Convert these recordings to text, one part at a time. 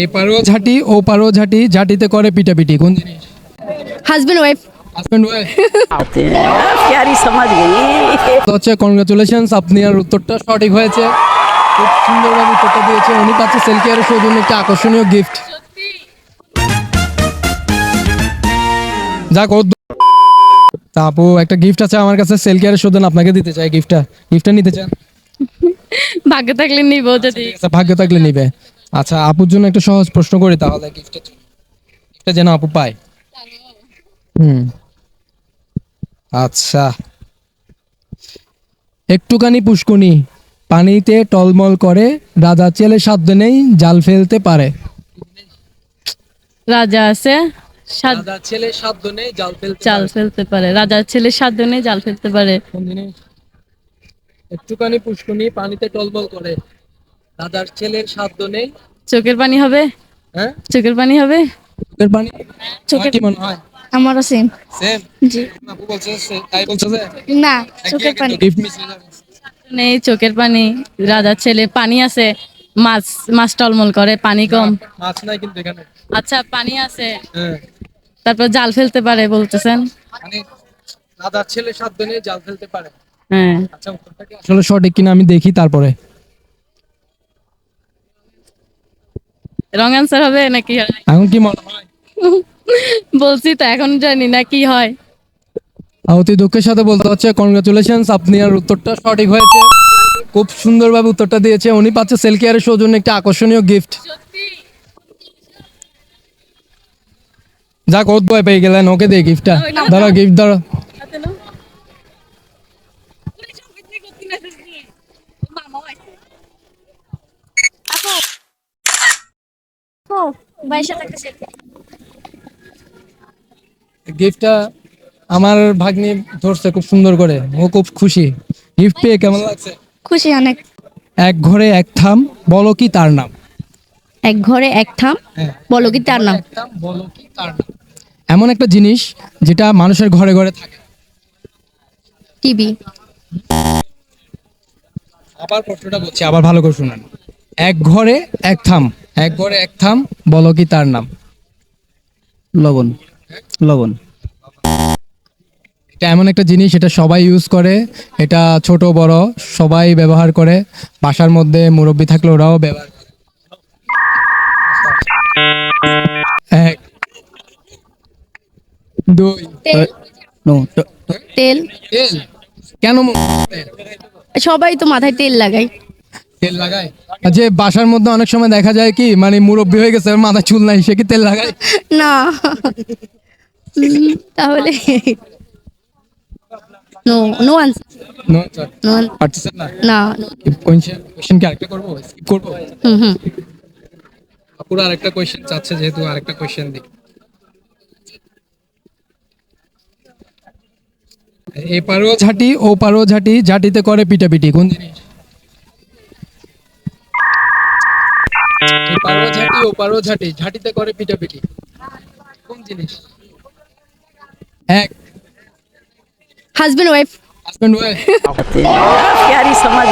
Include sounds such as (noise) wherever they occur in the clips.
এই ঝাঁটি ও পারেও ঝাঁটি ঝাঁটিতে করে পিটাপিটি কোন জিনিস? হাজবেন্ড ওয়াইফ হচ্ছে আপনি আর উত্তরটা সঠিক হয়েছে। খুব সুন্দরভাবে উত্তরটা দিয়েছে। উনি পাচ্ছে সেলফি আর একটা আকর্ষণীয় গিফট যাক তাপু একটা গিফট আছে আমার কাছে সেল কেয়ারের আপনাকে দিতে চাই গিফটটা গিফটটা নিতে চান? ভাগ্য থাকলে নিবে আচ্ছা, ভাগ্য থাকলে নিবে। আচ্ছা আপুর জন্য একটা সহজ প্রশ্ন করি তাহলে গিফটটা গিফটটা যেন আপু পায়। হুম। আচ্ছা। একটুখানি পুষ্কুনি পানিতে টলমল করে রাজা চেলে সাধ্য নেই জাল ফেলতে পারে। রাজা আছে রাজা ছেলে সাধ্য নেই জাল ফেলতে জাল ফেলতে পারে। রাজার ছেলে সাত দিনে জাল ফেলতে পারে। একটুখানি পুষ্কুনি পানিতে টলমল করে। রাজার ছেলের সাধ্য নেই। চোখের পানি হবে? হ্যাঁ? চোখের পানি হবে? চোখের পানি? চোখের- কি মনে হয়? আমারও সেম সেম জি। আপু বলছে তাই বলছে না চোখের পানি। নেই চোখের পানি। রাজার ছেলে পানি আছে। মাছ মাছ টলমল করে পানি কম। মাছ নাই কিন্তু এখানে। আচ্ছা পানি আছে। হ্যাঁ। তারপর জাল ফেলতে পারে বলতেছেন। মানে দাদার ছেলে সাত দিনে জাল ফেলতে পারে। হ্যাঁ। আচ্ছা আসলে সঠিক কিনা আমি দেখি তারপরে। রং অ্যান্সার হবে নাকি এখন কি মনে হয়? (laughs) বলছি তো এখন জানি না কি হয়। অতি দুঃখের সাথে বলতে হচ্ছে কনগ্রাচুলেশনস আপনি আর উত্তরটা সঠিক হয়েছে। খুব সুন্দরভাবে উত্তরটা দিয়েছে। উনি পাচ্ছে সেলকেয়ারের সৌজন্য একটা আকর্ষণীয় গিফট যাক ওর ভয় পেয়ে গেলেন। ওকে দে গিফটটা ধরো গিফট ধরো। গিফটটা আমার ভাগ্নি ধরছে খুব সুন্দর করে। ও খুব খুশি। গিফট পেয়ে কেমন লাগছে? খুশি অনেক। এক ঘরে এক থাম বলো কি তার নাম? এক ঘরে এক থাম হ্যাঁ। বলো কি তার নাম? বলো কি তার নাম? এমন একটা জিনিস যেটা মানুষের ঘরে ঘরে থাকে। টিভি। আবার প্রশ্নটা বলছি আবার ভালো করে শুনেন। এক ঘরে এক থাম। এক ঘরে এক থাম বলো কি তার নাম? লবণ। লবণ। এটা এমন একটা জিনিস এটা সবাই ইউজ করে এটা ছোট বড় সবাই ব্যবহার করে বাসার মধ্যে মুরব্বি থাকলে ওরাও ব্যবহার এক দুই তেল। তেল? তেল। কেন সবাই তো মাথায় তেল লাগায়। তেল লাগায়? যে বাসার মধ্যে অনেক সময় দেখা যায় কি মানে মুরব্বি হয়ে গেছে মাথায় চুল নাই সে কি তেল লাগায়? না। তাহলে no no answer No answer. No পারতেছেন না? না। কোয়েশ্চেন কোয়েশ্চেন কি আরেকটা করব? স্কিপ করব? হুম হুম। পুরো আরেকটা কোয়েশ্চেন চাচ্ছে যেহেতু আরেকটা কোয়েশ্চেন দিই। এপারও ঝাঁটি ঝাঁটি ঝাঁটিতে করে পিটাপিটি কোন জিনিস? এপারও ঝাঁটি ওপারও ঝাঁটি। ঝাঁটিতে করে পিটাপিটি কোন জিনিস? এক। হাজবেন্ড ওয়াইফ হাজবেন্ড ওয়াইফ প্যারি সমাজ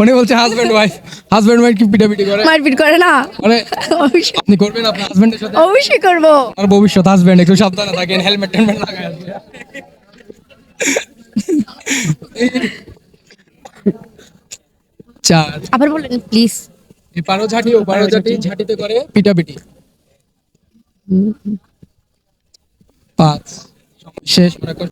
উনি বলছে হাজবেন্ড ওয়াইফ হাজবেন্ড ওয়াইফ কি পিটাপিটি করে? মারপিট করে না? মানে আপনি করবেন আপনার হাজবেন্ডের সাথে? অবশ্যই করব। আর ভবিষ্যৎ হাজবেন্ড একটু সাবধানে থাকেন হেলমেট টেলমেট লাগায় চার আবার বলেন প্লিজ এপারও ঝাঁটি ওপারও ঝাঁটি ঝাঁটিতে করে পিটাপিটি। পাঁচ। শেষ মনে কর